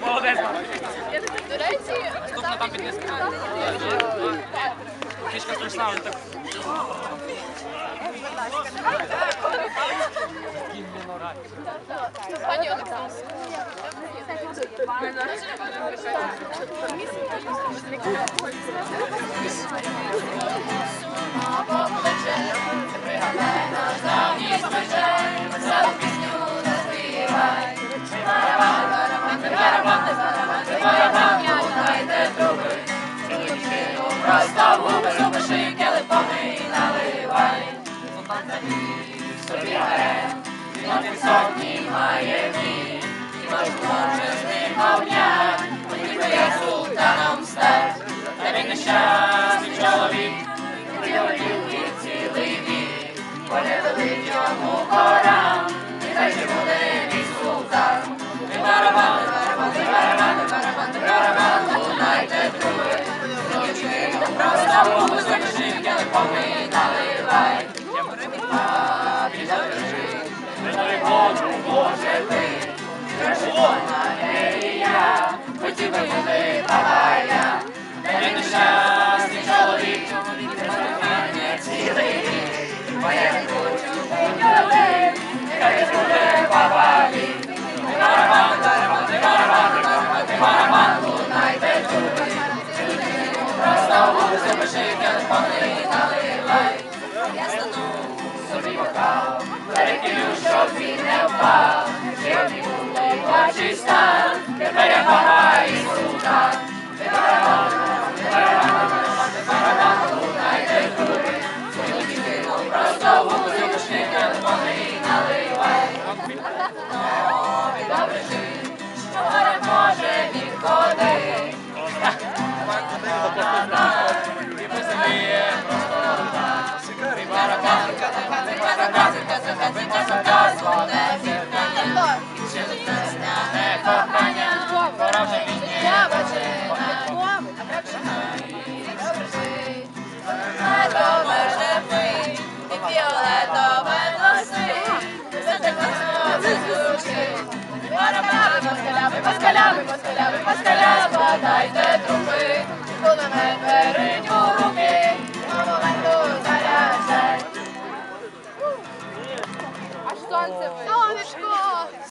Молодець. До речі, Ступна там підвіска. Кішка страшна, він так. Пані Олександр. Пані Олександр. Обнімає мій, і може може з ним обняти, Хотів би я султаном стать, за тебе нещасний чоловік, прилетів і цілий вік, поле велить йому горам, і хай же буде мій султан. Ти барабан, ти барабан, ти барабан, ти барабан, лунайте труби, злочини, просто мову, злочини, не поминав. Let it you show me now, Jimmy, what is done? красота, злоне зіркання, не кохання, вороже мені бачина, Фіолетове жепи і фіолетове носи, Це так класно, це звучить, Барабани, москалями, москалями, москалями, москаля, складайте трубу.